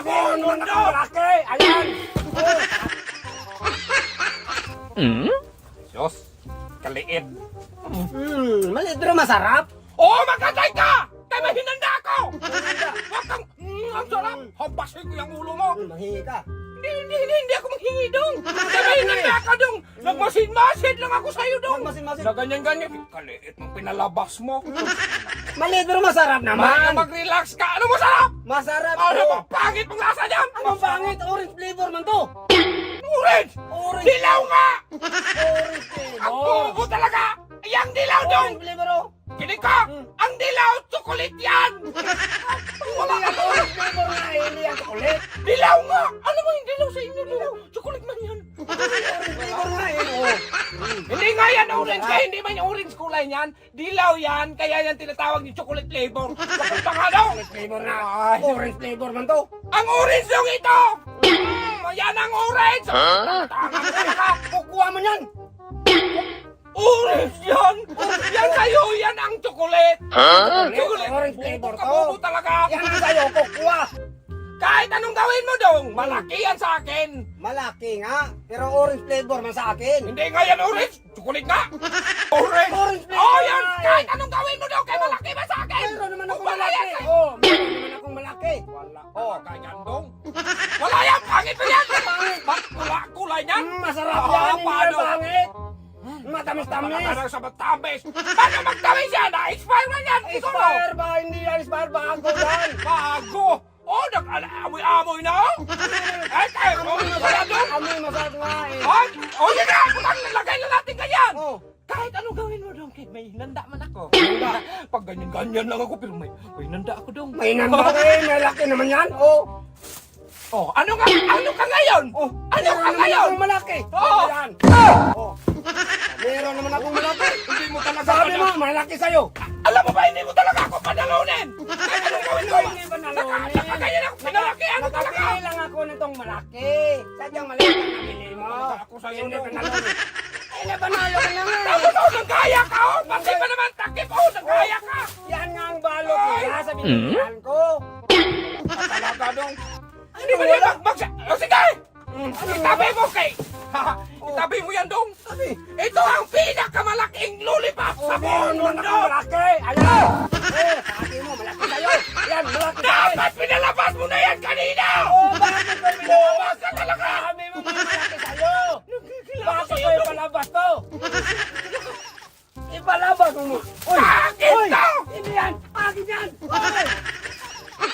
Sabon mundo! Malaki! Ayan! Diyos, kaliit. Hmm, maliit pero masarap. Oo, oh, magkatay ka! Kaya may hinanda ako! Huwag kang, mm, ang sarap! Hampasin ko yung ulo mo! Hmm, mahingi ka. Hindi, hindi, hindi, ako manghingi dong! May hinanda ka dong! Nagmasid-masid lang ako sa'yo dong! Nagmasid-masid? Na ganyan-ganyan. Kaliit mong pinalabas mo. Maliit pero masarap naman. mag-relax ka. Ano masarap? Masarap Ano to. ba? Pangit mong lasa niyan! Ang pangit, orange flavor man to. Orange! Orange. Dilaw nga! Orange Ang flavor. bubo talaga! Yang dilaw dong! Orange flavor oh. Kinig ka! Ang dilaw, chocolate yan! Hindi nga yan orange kaya hindi man yung orange kulay niyan. Dilaw yan, kaya yan tinatawag yung chocolate flavor. Bakit pa nga daw? Flavor nga. Orange flavor man to. Ang orange yung ito! Mm, yan ang orange! Talaga! Kukuha mo yan. Orange yan! Yan sa'yo, yan ang chocolate! Chocolate! Orange flavor to. Kabubo talaga! Yan ang sa'yo, kukuha. Kahit anong gawin mo dong, malaki yan sa akin! Malaki nga, pero orange flavor man sa akin. Hindi nga yan orange! Chocolate nga! Orange! Orange flavor Oh, yan! nga eh. Kahit anong gawin mo daw, kay malaki ba sa akin? Mayroon naman wala malaki. Oh, mayroon naman akong malaki. Wala. Oh, ganyan dong. Wala yan! Pangit mo yan! Ba't kula, kulay niyan? Mm, masarap Ah, yan, hindi yan paano? pangit. Matamis-tamis. Parang sa matamis. Paano magtamis yan? Na-expire na yan! Siguro. Expire ba? Hindi yan expire. Bago yan. Bago! Oh, nag-amoy-amoy na oh! Ay, tayo! Oh, wala dong! Amoy masarap nga eh. Ay! Oh, yun na! Lagay na natin ganyan! Oh. Kahit anong gawin mo dong, may hinanda man ako. Pag ganyan-ganyan lang ako, pero may, may hinanda ako dong. May nanda eh. May laki naman yan. Oh. Oh, ano nga, ano ka ngayon? Oh. Ano ka ngayon? malaki. Oh. Yan. Oh. Meron naman akong malaki. Hindi mo talaga Sabi mo, ano- malaki sa'yo. Alam mo ba, hindi mo talaga ako panalunin! Kahit anong gawin mo! Hindi ba sa'yo Hindi nung- pa nalunin. Ay, napanalo ka na nga. Tapos oh, nagkaya ka oh! Pati pa naman takip oh! Nagkaya ka! Yan nga ang balot nila sa binigyan ko. Talaga dong! Hindi ba niya mag... mag oh, sige! Itabi mo kay... Itabi mo yan dong! Ito ang pinakamalaking lollipop sa sabi buong mo mundo! malaki. Ayan. Eh, sabi mo, malaki sa'yo. Yan, malaki sa'yo. Dapat pinalabas mo na yan kanina! Oh, pinalabas Tabak mo! Uy! Akin Uy! to! Hindi yan! Akin yan! Uy!